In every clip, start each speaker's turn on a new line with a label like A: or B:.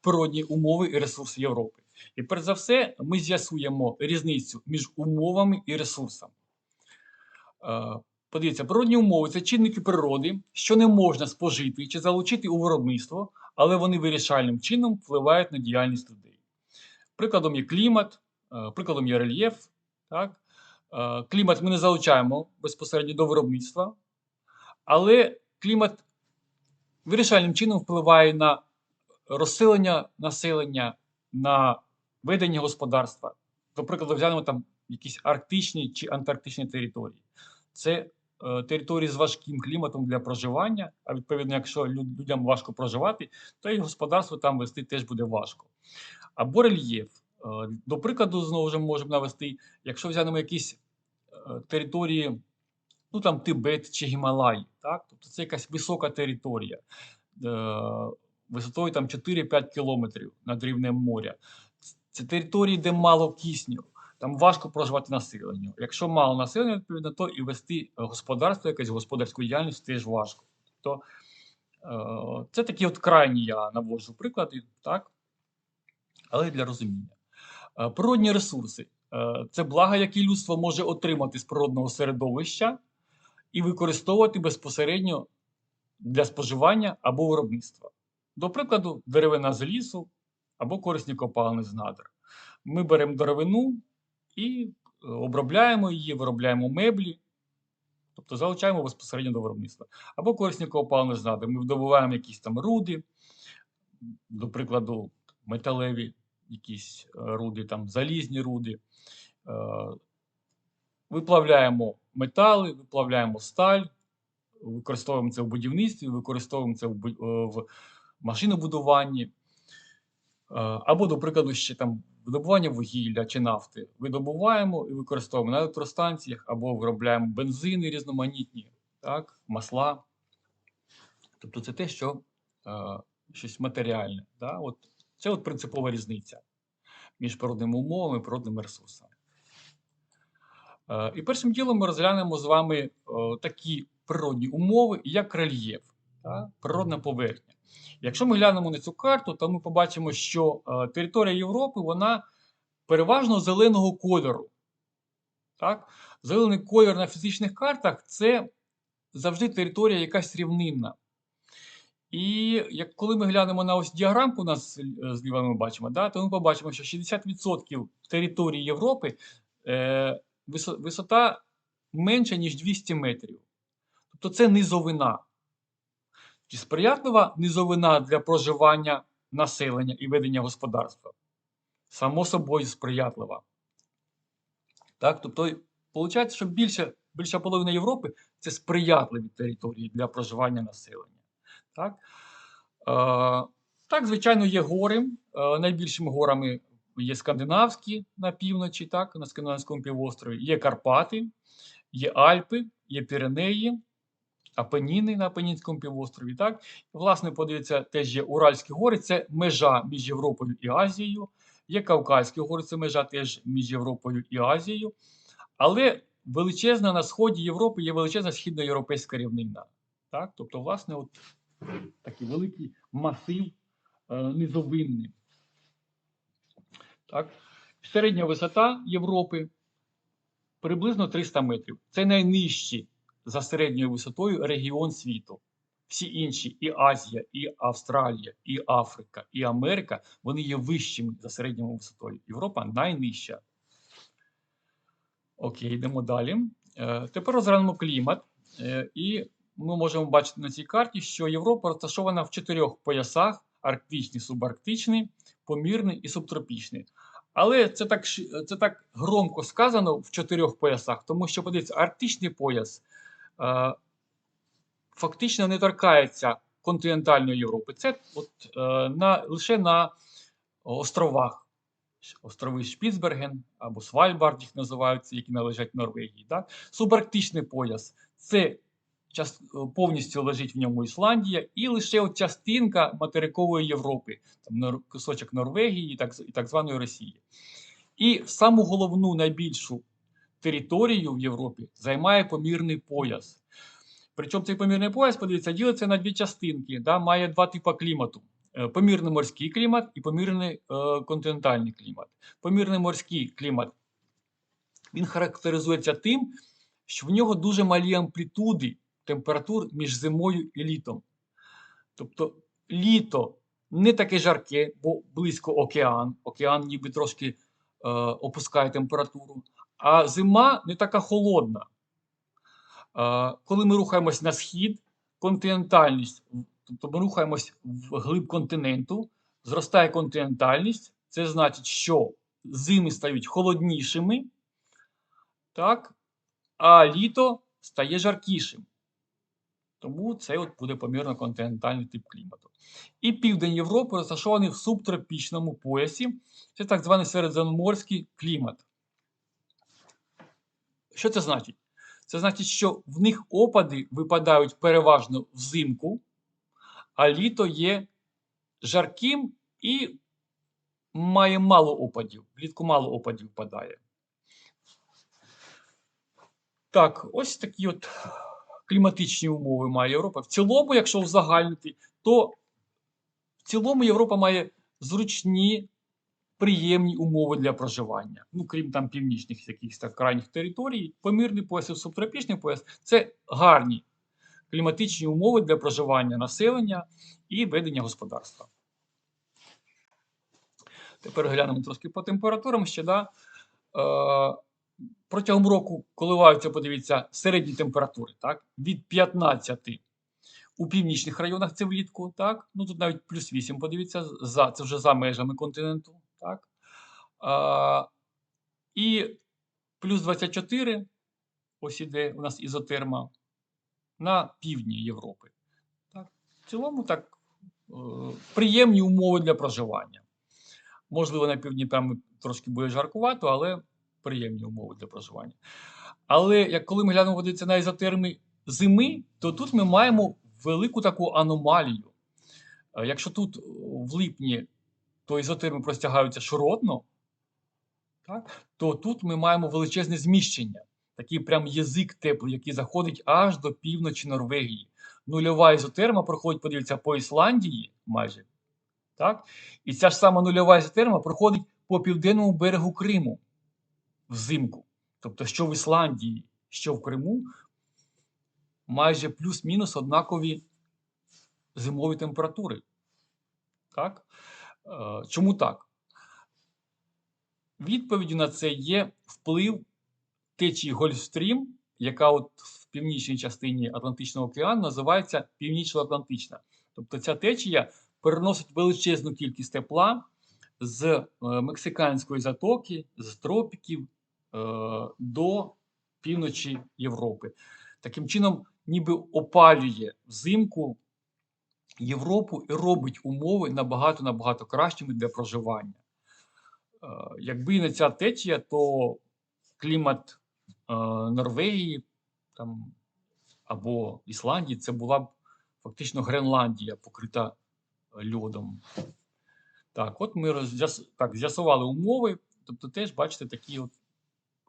A: природні умови і ресурси Європи. І перш за все, ми з'ясуємо різницю між умовами і ресурсами. Е, Подивіться, природні умови це чинники природи, що не можна спожити чи залучити у виробництво, але вони вирішальним чином впливають на діяльність людей. Прикладом є клімат, е, прикладом є рельєф. Так? Е, Клімат ми не залучаємо безпосередньо до виробництва, але клімат вирішальним чином впливає на розселення населення, на ведення господарства. До прикладу, взянемо там якісь арктичні чи антарктичні території. Це е, території з важким кліматом для проживання, а відповідно, якщо лю- людям важко проживати, то і господарство там вести теж буде важко. Або рельєф. Е, До прикладу, знову ж можемо навести, якщо взянемо якісь е, території, ну там Тибет чи Гімалаї, так? тобто це якась висока територія, е, висотою там 4-5 кілометрів над рівнем моря. Це території, де мало кисню, там важко проживати населенню. Якщо мало населення, відповідно, то і вести господарство, якесь господарську діяльність теж важко. Тобто, е, це такі от крайні я наводжу приклади, так? але для розуміння. Е, Природні ресурси е, це блага, які людство може отримати з природного середовища і використовувати безпосередньо для споживання або виробництва. До прикладу, деревина з лісу або корисні копалини з надр. Ми беремо деревину і е, обробляємо її, виробляємо меблі, тобто залучаємо безпосередньо до виробництва. Або корисні копалини з надр. Ми видобуваємо якісь там руди, до прикладу, металеві якісь е, руди, там залізні руди. Е, Виплавляємо метали, виплавляємо сталь, використовуємо це в будівництві, використовуємо це в машинобудуванні. Е, Або, до прикладу, ще там видобування вугілля чи нафти. Видобуваємо і використовуємо на електростанціях, або виробляємо бензини різноманітні, так, масла. Тобто це те, що е, щось матеріальне. Да? От, це от принципова різниця між природними умовами і природними ресурсами. Е, І першим ділом ми розглянемо з вами е, такі природні умови, як рельєф, та, природна поверхня. Якщо ми глянемо на цю карту, то ми побачимо, що е, територія Європи вона переважно зеленого кольору. Так? Зелений колір на фізичних картах це завжди територія якась рівнинна. І як коли ми глянемо на ось діаграмку, у нас е, зліва ми бачимо, да, то ми побачимо, що 60% території Європи е, висота менша, ніж 200 метрів. Тобто це низовина. Чи сприятлива низовина для проживання населення і ведення господарства? Само собою сприятлива. Так, тобто, виходить, що більше, більша половина Європи це сприятливі території для проживання населення. Так, е, так звичайно, є гори. Е, найбільшими горами є скандинавські на півночі, так, на Скандинавському півострові, є Карпати, є Альпи, є Піренеї, Апеніни на Апенінському півострові. Так? Власне, подивіться, теж є Уральські гори, це межа між Європою і Азією. Є Кавказькі гори, це межа теж між Європою і Азією. Але величезна на сході Європи є величезна східноєвропейська рівнина. Так? Тобто, власне, от такий великий масив е, низовинний. Так? Середня висота Європи приблизно 300 метрів. Це найнижчий за середньою висотою регіон світу. Всі інші, і Азія, і Австралія, і Африка, і Америка, вони є вищими за середньою висотою. Європа найнижча. Окей, йдемо далі. Е, Тепер розглянемо клімат. Е, І ми можемо бачити на цій карті, що Європа розташована в чотирьох поясах: арктичний, субарктичний, помірний і субтропічний. Але це так, це так громко сказано в чотирьох поясах, тому що подивіться, арктичний пояс фактично не торкається континентальної Європи. Це от, е, на, лише на островах. Острови Шпіцберген або Свальбард їх називаються, які належать Норвегії. Так? Субарктичний пояс це час, е, повністю лежить в ньому Ісландія, і лише от частинка материкової Європи, там кусочок Норвегії так, і так званої Росії. І саму головну найбільшу територію в Європі займає помірний пояс. Причому цей помірний пояс, подивіться, ділиться на дві частинки, да, має два типи клімату. е, помірний морський клімат і помірний е, континентальний клімат. Помірний морський клімат він характеризується тим, що в нього дуже малі амплітуди температур між зимою і літом. Тобто літо не таке жарке, бо близько океан. Океан ніби трошки е, опускає температуру. А зима не така холодна. Коли ми рухаємось на схід, континентальність, тобто ми рухаємось в глиб континенту, зростає континентальність, це значить, що зими стають холоднішими, так, а літо стає жаркішим. Тому це от буде помірно континентальний тип клімату. І південь Європи розташований в субтропічному поясі. Це так званий середземноморський клімат. Що це значить? Це значить, що в них опади випадають переважно взимку, а літо є жарким і має мало опадів. Влітку мало опадів випадає. Так, ось такі от кліматичні умови має Європа. В цілому, якщо узагальнити, то в цілому Європа має зручні, приємні умови для проживання. Ну, крім там північних якихось так крайніх територій, помірний пояс субтропічний пояс це гарні кліматичні умови для проживання населення і ведення господарства. Тепер глянемо трошки по температурам ще. Да? Е, протягом року коливаються, подивіться, середні температури, так? Від 15 у північних районах це влітку, так? Ну тут навіть плюс 8, подивіться, за, це вже за межами континенту, так? А, і плюс 24, ось іде у нас ізотерма, на півдні Європи. Так? В цілому так е, приємні умови для проживання. Можливо, на півдні там трошки буде жаркувато, але приємні умови для проживання. Але як коли ми глянемо подивитися на ізотерми зими, то тут ми маємо велику таку аномалію. Е, Якщо тут в липні то ізотерми простягаються широтно, так, то тут ми маємо величезне зміщення. Такий прям язик теплий, який заходить аж до півночі Норвегії. Нульова ізотерма проходить, подивіться, по Ісландії майже. Так? І ця ж сама нульова ізотерма проходить по південному берегу Криму взимку. Тобто, що в Ісландії, що в Криму, майже плюс-мінус однакові зимові температури. Так? Е, Чому так? Відповіддю на це є вплив течії Гольфстрім, яка от в північній частині Атлантичного океану називається Північно-Атлантична. Тобто ця течія переносить величезну кількість тепла з е, Мексиканської затоки, з тропіків е, до півночі Європи. Таким чином, ніби опалює взимку Європу і робить умови набагато набагато кращими для проживання. Е, Якби не ця течія, то клімат е, Норвегії там, або Ісландії це була б фактично Гренландія, покрита е, льодом. Так, от ми з'ясували умови. Тобто, теж бачите такі от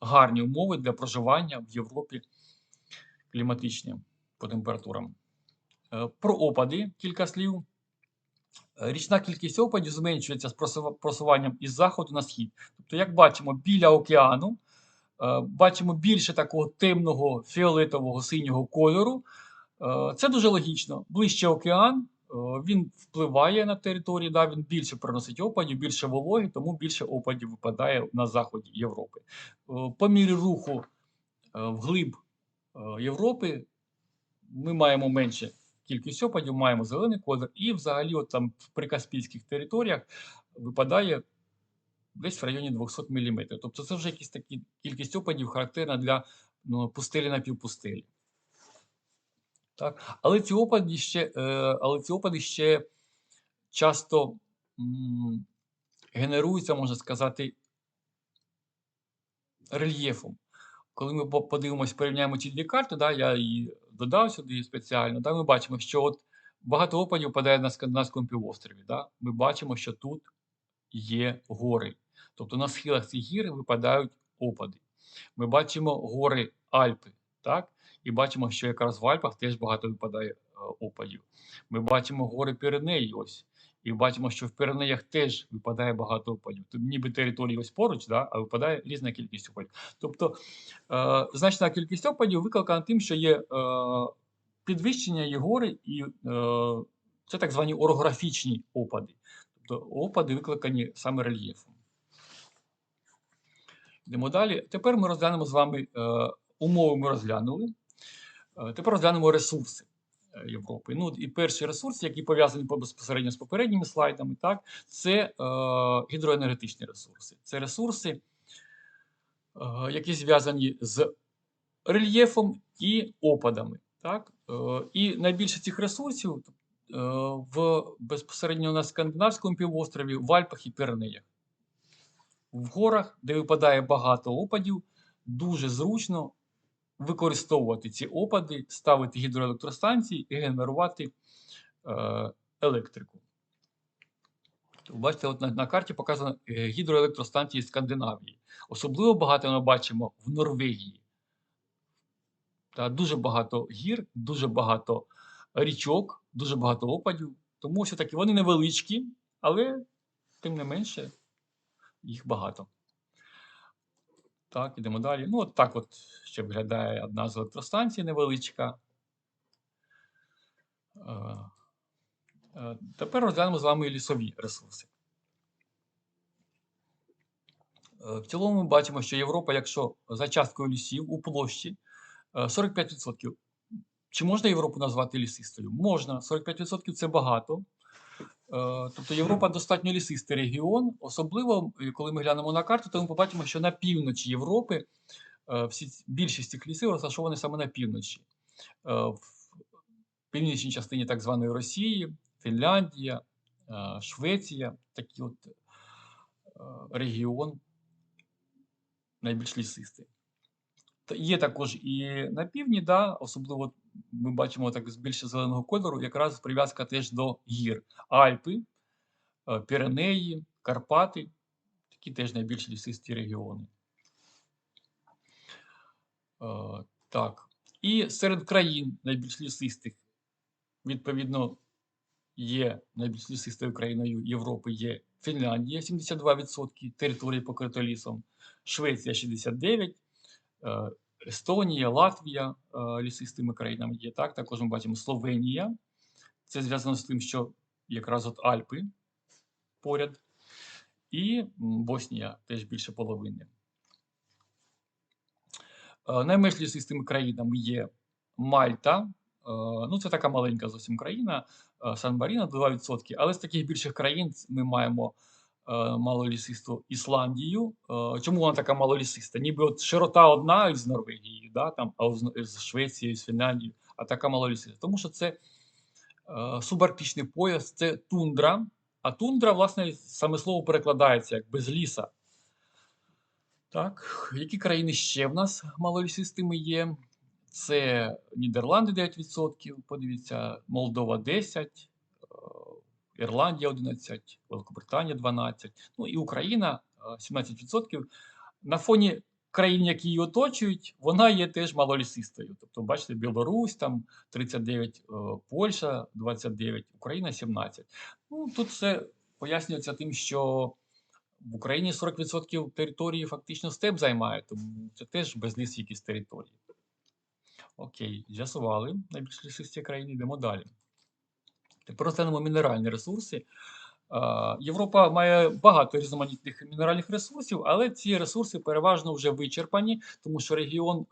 A: гарні умови для проживання в Європі кліматичні по температурам. Е, Про опади кілька слів. Е, Річна кількість опадів зменшується з просуванням із заходу на схід. Тобто, як бачимо, біля океану е, бачимо більше такого темного фіолетового синього кольору. Це дуже логічно. Ближче океан, він впливає на територію, да, він більше приносить опадів, більше вологи, тому більше опадів випадає на заході Європи. По мірі руху вглиб Європи ми маємо менше кількість опадів, маємо зелений колір, і взагалі, от там в прикаспійських територіях випадає десь в районі 200 мм. Тобто це вже якісь такі кількість опадів характерна для ну, пустелі напівпустелі. Так? Але ці опади ще, е, але ці опади ще часто генеруються, можна сказати, рельєфом. Коли ми по- подивимось, порівняємо ці дві карти, да, я її додав сюди спеціально, да, ми бачимо, що от багато опадів падає на Скандинавському півострові. Да. Ми бачимо, що тут є гори. Тобто на схилах цих гір випадають опади. Ми бачимо гори Альпи, так? і бачимо, що якраз в Альпах теж багато випадає е, опадів. Ми бачимо гори Піренеї, ось,
B: І бачимо, що в Піренеях теж випадає багато опадів. Тут ніби території ось поруч, да, а випадає різна кількість опадів. Тобто е, значна кількість опадів викликана тим, що є е, підвищення є гори, і е, це так звані орографічні опади. Тобто опади викликані саме рельєфом. Йдемо далі. Тепер ми розглянемо з вами е, умови ми розглянули. Е, Тепер розглянемо ресурси Європи. Ну, і перший ресурс, який пов'язаний безпосередньо з попередніми слайдами, так, це е, гідроенергетичні ресурси. Це ресурси, е, які зв'язані з рельєфом і опадами. Так? Е, і найбільше цих ресурсів е, в безпосередньо на Скандинавському півострові, в Альпах і Піренеях. В горах, де випадає багато опадів, дуже зручно використовувати ці опади, ставити гідроелектростанції і генерувати е, електрику. Бачите, от на, на карті показано е, гідроелектростанції Скандинавії. Особливо багато ми бачимо в Норвегії. Та дуже багато гір, дуже багато річок, дуже багато опадів. Тому що таки вони невеличкі, але тим не менше їх багато. Так, ідемо далі. Ну, от так от ще виглядає одна з електростанцій невеличка. Е, е, Тепер розглянемо з вами лісові ресурси. Е, В цілому ми бачимо, що Європа, якщо за часткою лісів у площі е, 45%. Чи можна Європу назвати лісистою? Можна. 45% це багато. Е, Тобто Європа достатньо лісистий регіон. Особливо, е, коли ми глянемо на карту, то ми побачимо, що на півночі Європи е, всі, більшість цих лісів розташовані саме на півночі. В північній частині так званої Росії, Фінляндія, Швеція, такий от регіон найбільш лісистий. Є також і на півдні, да, особливо ми бачимо так з більше зеленого кольору, якраз прив'язка теж до гір. Альпи, е, Піренеї, Карпати, такі теж найбільш лісисті регіони. Е, Так. І серед країн найбільш лісистих, відповідно, є найбільш лісистою країною Європи є Фінляндія, 72% території покрито лісом, Швеція 69%, е, Естонія, Латвія е, лісистими країнами є. Так, також ми бачимо Словенія. Це зв'язано з тим, що якраз от Альпи поряд, і Боснія теж більше половини. Е, Найменш лісистими країнами є Мальта. е, Ну, це така маленька зовсім країна, Сан-Маріно 2%. Але з таких більших країн ми маємо малолісисту Ісландію. Е, Чому вона така малолісиста? Ніби от широта одна із Норвегії, да, там, а з, Швецією, з Фінляндією, а така малолісиста. Тому що це е, субарктичний пояс, це тундра. А тундра, власне, саме слово перекладається як без ліса. Так, які країни ще в нас малолісистими є? Це Нідерланди 9%, подивіться, Молдова 10%, е, Ірландія 11%, Великобританія 12%, ну і Україна е, 17%. На фоні країн, які її оточують, вона є теж малолісистою. Тобто, бачите, Білорусь там 39, е, Польща 29, Україна 17. Ну, тут все пояснюється тим, що в Україні 40% території фактично степ займає, тому це теж безліс якісь території. Окей, з'ясували найбільш лісисті країни, йдемо далі. Тепер розглянемо мінеральні ресурси. Європа має багато різноманітних мінеральних ресурсів, але ці ресурси переважно вже вичерпані, тому що регіон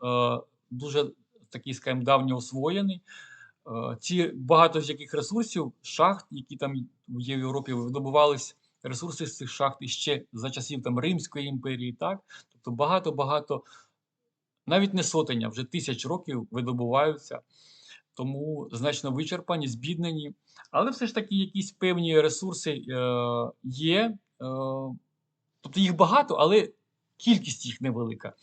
B: дуже такий, скажімо, давньо освоєний. Ці багато з яких ресурсів, шахт, які там є в Європі, видобувались ресурси з цих шахт ще за часів там Римської імперії, так? Тобто багато-багато, навіть не сотення, вже тисяч років видобуваються, тому значно вичерпані, збіднені. Але все ж таки якісь певні ресурси е, є. Е, тобто їх багато, але кількість їх невелика.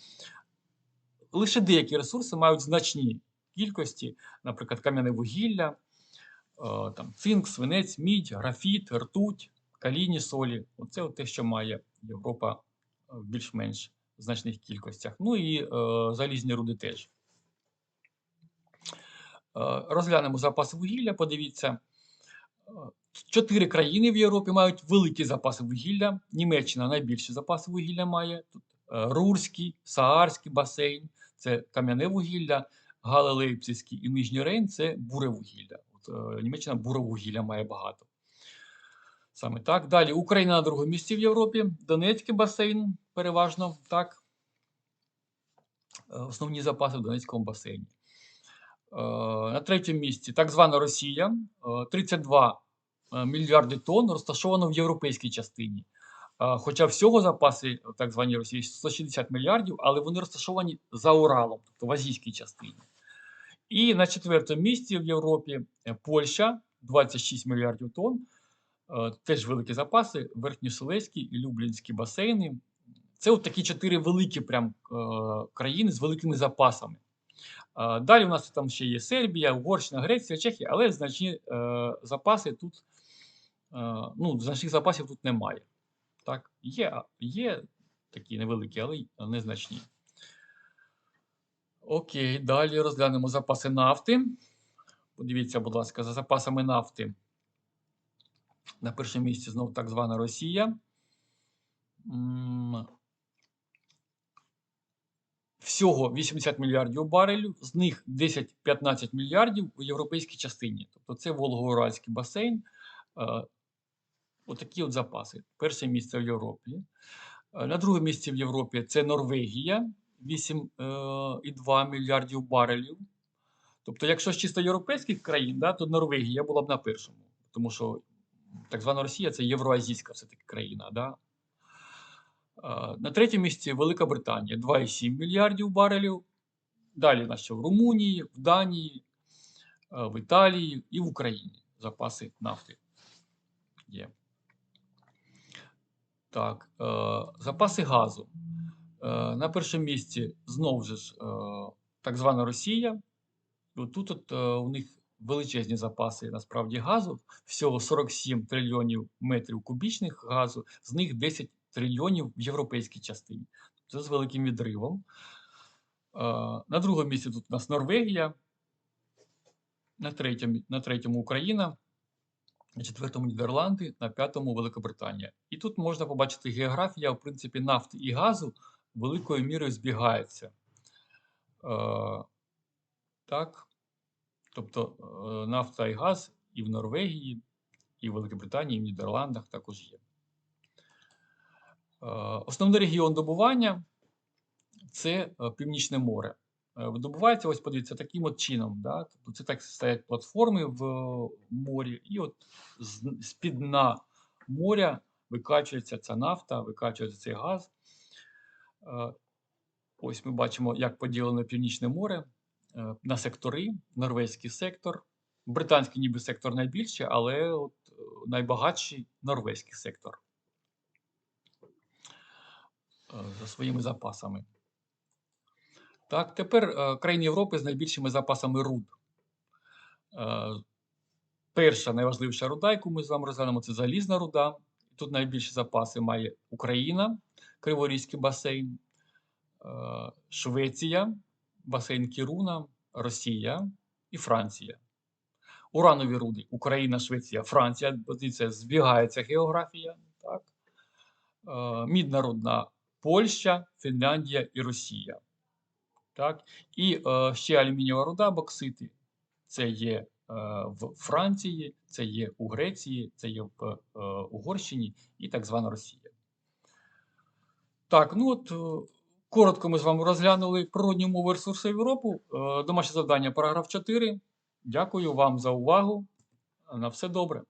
B: Лише деякі ресурси мають значні кількості, наприклад, кам'яне вугілля, е, там, цинк, свинець, мідь, графіт, ртуть, калійні солі. Оце те, що має Європа в більш-менш значних кількостях. Ну і залізні руди теж. Е, Розглянемо запас вугілля, подивіться. Е,
A: Чотири країни в Європі мають великі запаси вугілля. Німеччина найбільші запаси вугілля має. Тут е, Рурський, Саарський басейн це кам'яне вугілля, Галилейпцизький і Нижній Рейн це буре вугілля. От, Німеччина буре вугілля має багато. Саме так. Далі Україна на другому місці в Європі, Донецький басейн переважно так. Основні запаси в Донецькому басейні. Е, На третьому місці так звана Росія. Е, 32 е, мільярди тонн розташовано в європейській частині. Е, Хоча всього запаси так званій Росії 160 мільярдів, але вони розташовані за Уралом, тобто в азійській частині. І на четвертому місці в Європі е, Польща 26 мільярдів тонн. Е, Теж великі запаси, Верхньоселезький і Люблінські басейни. Це от такі чотири великі прям, е, країни з великими запасами. Далі у нас там ще є Сербія, Угорщина, Греція, Чехія, але значні е, запаси тут, е, ну, значних запасів тут немає. Так, є, є такі невеликі, але незначні. Окей, далі розглянемо запаси нафти. Подивіться, будь ласка, за запасами нафти. На першому місці знову так звана Росія. Всього 80 мільярдів барелів, з них 10-15 мільярдів у європейській частині. Тобто це Волго-Уральський басейн. Е, Отакі от запаси. Перше місце в Європі. Е, На друге місце в Європі це Норвегія 8,2 мільярдів барелів. Тобто, якщо з чисто європейських країн, да, то Норвегія була б на першому. Тому що так звана Росія це євроазійська все-таки країна. Да? На третьому місці Велика Британія 2,7 мільярдів барелів. Далі на в Румунії, в Данії, е, в Італії і в Україні запаси нафти є. Так, е, запаси газу. Е, на першому місці знову ж так звана Росія. Тут от, у них величезні запаси насправді газу, всього 47 трильйонів метрів кубічних газу, з них 10 трильйонів в європейській частині. Це з великим відривом. Е, На другому місці тут у нас Норвегія, на третьому, на третьому Україна, на четвертому Нідерланди, на п'ятому Великобританія. І тут можна побачити географія, в принципі, нафти і газу великою мірою збігається. Е, так. Тобто е, нафта і газ і в Норвегії, і в Великобританії, і в Нідерландах також є. Е, Основний регіон добування це е, Північне море. Е, Видобувається, ось подивіться, таким от чином. Да? Тобто це так стоять платформи в е, морі, і от з- з-під дна моря викачується ця нафта, викачується цей газ. Е, Ось ми бачимо, як поділено Північне море е, на сектори. Норвезький сектор, британський ніби сектор найбільший, але от е, найбагатший норвезький сектор е, за своїми запасами. Так, тепер е, країни Європи з найбільшими запасами руд. Е, Перша найважливіша руда, яку ми з вами розглянемо, це залізна руда. Тут найбільші запаси має Україна, Криворізький басейн, е, Швеція, басейн Кіруна, Росія і Франція. Уранові руди Україна, Швеція, Франція. Це збігається географія. Так? Е, Мідна рудна Польща, Фінляндія і Росія. Так? І е, ще алюмінієва руда, боксити. Це є е, в Франції, це є у Греції, це є в е, Угорщині і так звана Росія. Так, ну от е, коротко ми з вами розглянули природні умови ресурсу Європу. Е, Домашнє завдання, параграф 4. Дякую вам за увагу. На все добре.